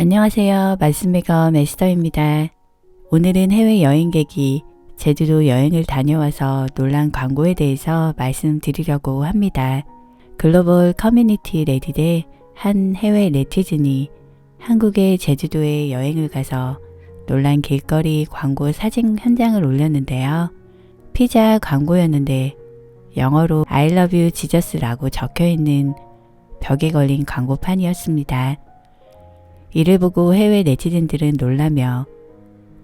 안녕하세요. 말씀메거 메스터입니다. 오늘은 해외 여행객이 제주도 여행을 다녀와서 놀란 광고에 대해서 말씀드리려고 합니다. 글로벌 커뮤니티 레딧의 한 해외 네티즌이 한국의 제주도에 여행을 가서 놀란 길거리 광고 사진 현장을 올렸는데요. 피자 광고였는데 영어로 I love you 지저스라고 적혀 있는 벽에 걸린 광고판이었습니다. 이를 보고 해외 네티즌들은 놀라며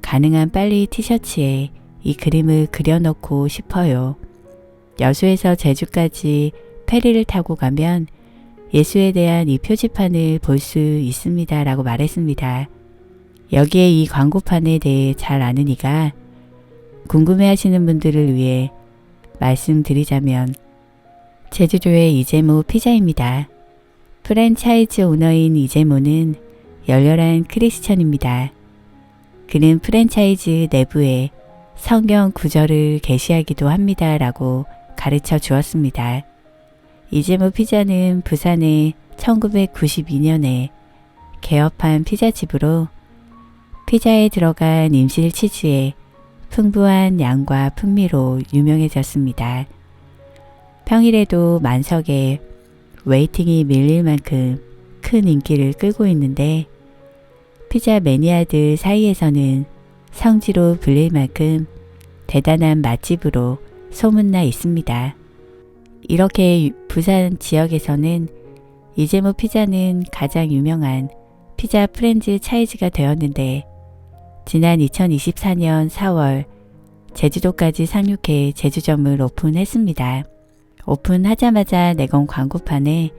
가능한 빨리 티셔츠에 이 그림을 그려놓고 싶어요. 여수에서 제주까지 페리를 타고 가면 예수에 대한 이 표지판을 볼 수 있습니다. 라고 말했습니다. 여기에 이 광고판에 대해 잘 아는 이가 궁금해 하시는 분들을 위해 말씀드리자면 제주도의 이재모 피자입니다. 프랜차이즈 오너인 이재모는 열렬한 크리스천입니다. 그는 프랜차이즈 내부에 성경 구절을 게시하기도 합니다. 라고 가르쳐 주었습니다. 이재모 피자는 부산에 1992년에 개업한 피자집으로 피자에 들어간 임실 치즈에 풍부한 양과 풍미로 유명해졌습니다. 평일에도 만석에 웨이팅이 밀릴 만큼 큰 인기를 끌고 있는데 피자 매니아들 사이에서는 성지로 불릴 만큼 대단한 맛집으로 소문나 있습니다. 이렇게 부산 지역에서는 이재모 피자는 가장 유명한 피자 프렌즈 차이즈가 되었는데 지난 2024년 4월 제주도까지 상륙해 제주점을 오픈했습니다. 오픈하자마자 내건 광고판에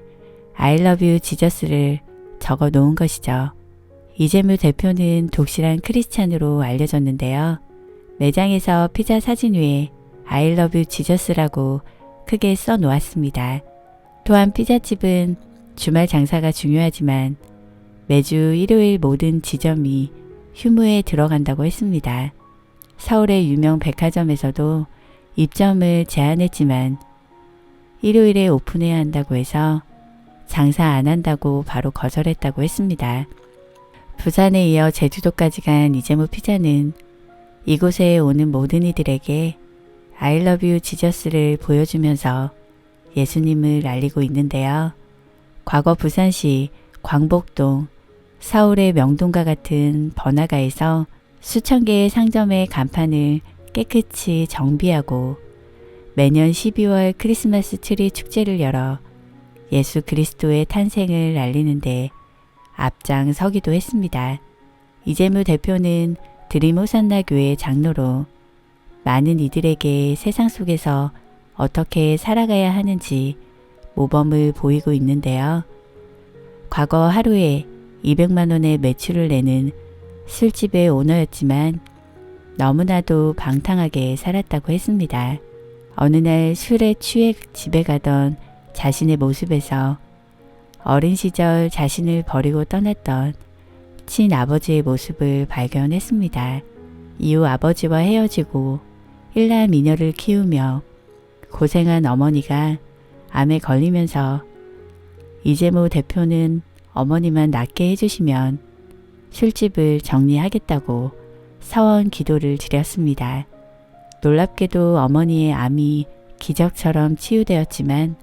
I love you 지저스를 적어 놓은 것이죠. 이재무 대표는 독실한 크리스찬으로 알려졌는데요. 매장에서 피자 사진 위에 I love you 지저스라고 크게 써 놓았습니다. 또한 피자집은 주말 장사가 중요하지만 매주 일요일 모든 지점이 휴무에 들어간다고 했습니다. 서울의 유명 백화점에서도 입점을 제한했지만 일요일에 오픈해야 한다고 해서 장사 안 한다고 바로 거절했다고 했습니다. 부산에 이어 제주도까지 간 이재모 피자는 이곳에 오는 모든 이들에게 I love you 지저스를 보여주면서 예수님을 알리고 있는데요. 과거 부산시 광복동, 서울의 명동과 같은 번화가에서 수천 개의 상점의 간판을 깨끗이 정비하고 매년 12월 크리스마스 트리 축제를 열어 예수 그리스도의 탄생을 알리는데 앞장서기도 했습니다. 이재무 대표는 드림호산나 교회 장로로 많은 이들에게 세상 속에서 어떻게 살아가야 하는지 모범을 보이고 있는데요. 과거 하루에 200만 원의 매출을 내는 술집의 오너였지만 너무나도 방탕하게 살았다고 했습니다. 어느 날 술에 취해 집에 가던 자신의 모습에서 어린 시절 자신을 버리고 떠났던 친아버지의 모습을 발견했습니다. 이후 아버지와 헤어지고 일남 미녀를 키우며 고생한 어머니가 암에 걸리면서 이재모 대표는 어머니만 낫게 해주시면 술집을 정리하겠다고 서원 기도를 드렸습니다. 놀랍게도 어머니의 암이 기적처럼 치유되었지만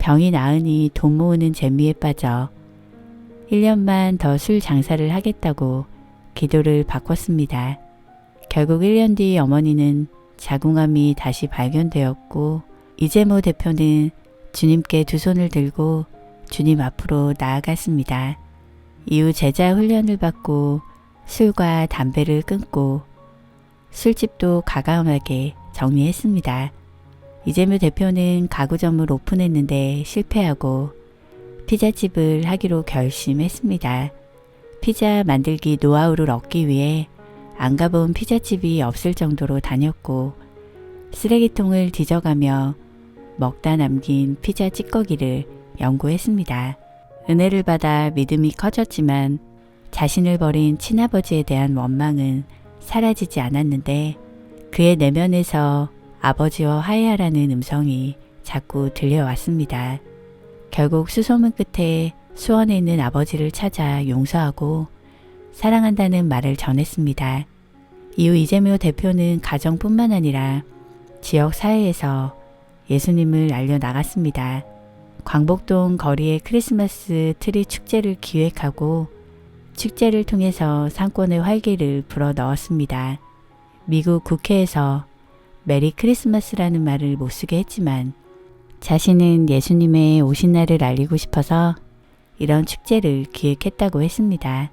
병이 나으니 돈 모으는 재미에 빠져 1년만 더 술 장사를 하겠다고 기도를 바꿨습니다. 결국 1년 뒤 어머니는 자궁암이 다시 발견되었고 이재모 대표는 주님께 두 손을 들고 주님 앞으로 나아갔습니다. 이후 제자 훈련을 받고 술과 담배를 끊고 술집도 가감하게 정리했습니다. 이재무 대표는 가구점을 오픈했는데 실패하고 피자집을 하기로 결심했습니다. 피자 만들기 노하우를 얻기 위해 안 가본 피자집이 없을 정도로 다녔고 쓰레기통을 뒤져가며 먹다 남긴 피자 찌꺼기를 연구했습니다. 은혜를 받아 믿음이 커졌지만 자신을 버린 친아버지에 대한 원망은 사라지지 않았는데 그의 내면에서 아버지와 화해하라는 음성이 자꾸 들려왔습니다. 결국 수소문 끝에 수원에 있는 아버지를 찾아 용서하고 사랑한다는 말을 전했습니다. 이후 이재명 대표는 가정뿐만 아니라 지역 사회에서 예수님을 알려나갔습니다. 광복동 거리에 크리스마스 트리 축제를 기획하고 축제를 통해서 상권의 활기를 불어 넣었습니다. 미국 국회에서 메리 크리스마스라는 말을 못 쓰게 했지만 자신은 예수님의 오신 날을 알리고 싶어서 이런 축제를 기획했다고 했습니다.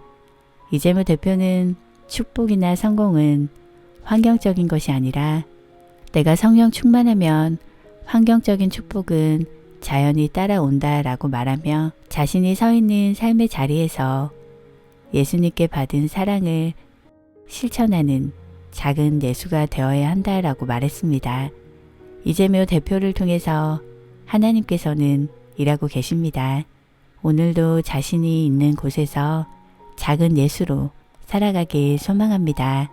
이재무 대표는 축복이나 성공은 환경적인 것이 아니라 내가 성령 충만하면 환경적인 축복은 자연히 따라온다 라고 말하며 자신이 서 있는 삶의 자리에서 예수님께 받은 사랑을 실천하는 작은 예수가 되어야 한다라고 말했습니다. 이재명 대표를 통해서 하나님께서는 일하고 계십니다. 오늘도 자신이 있는 곳에서 작은 예수로 살아가길 소망합니다.